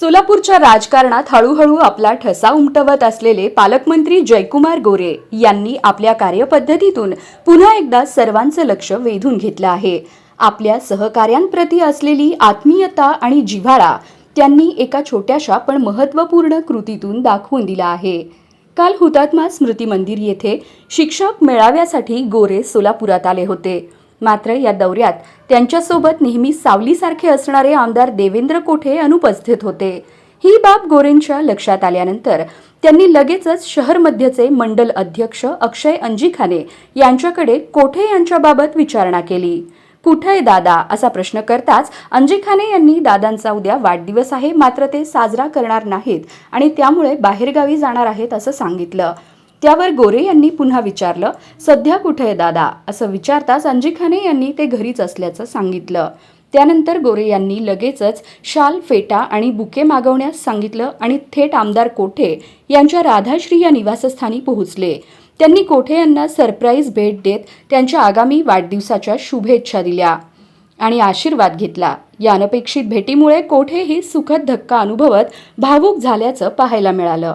सोलापूरच्या राजकारणात हळूहळू आपला ठसा उमटवत असलेले पालकमंत्री जयकुमार गोरे यांनी आपल्या कार्यपद्धतीतून पुन्हा एकदा सर्वांचं लक्ष वेधून घेतलं आहे. आपल्या सहकाऱ्यांप्रती असलेली आत्मीयता आणि जिव्हाळा त्यांनी एका छोट्याशा पण महत्त्वपूर्ण कृतीतून दाखवून दिला आहे. काल हुतात्मा स्मृती मंदिर येथे शिक्षक मेळाव्यासाठी गोरे सोलापुरात आले होते. मात्र या दौऱ्यात त्यांच्यासोबत नेहमी सावलीसारखे असणारे आमदार देवेंद्र कोठे अनुपस्थित होते. ही बाब गोरेंच्या लक्षात आल्यानंतर त्यांनी लगेचच शहर मध्यचे मंडल अध्यक्ष अक्षय अंजिखाने यांच्याकडे कोठे यांच्याबाबत विचारणा केली. कुठे दादा? असा प्रश्न करताच अंजिखाने यांनी दादांचा उद्या वाढदिवस आहे मात्र ते साजरा करणार नाहीत आणि त्यामुळे बाहेरगावी जाणार आहेत असं सांगितलं. त्यावर गोरे यांनी पुन्हा विचारलं सध्या कुठे आहे दादा? असं विचारताच अंजिखाने यांनी ते घरीच असल्याचं सांगितलं. त्यानंतर गोरे यांनी लगेचच शाल फेटा आणि बुके मागवण्यास सांगितलं आणि थेट आमदार कोठे यांच्या राधाश्री या निवासस्थानी पोहोचले. त्यांनी कोठे यांना सरप्राईज भेट देत त्यांच्या आगामी वाढदिवसाच्या शुभेच्छा दिल्या आणि आशीर्वाद घेतला. या अनपेक्षित भेटीमुळे कोठेही सुखद धक्का अनुभवत भावूक झाल्याचं पाहायला मिळालं.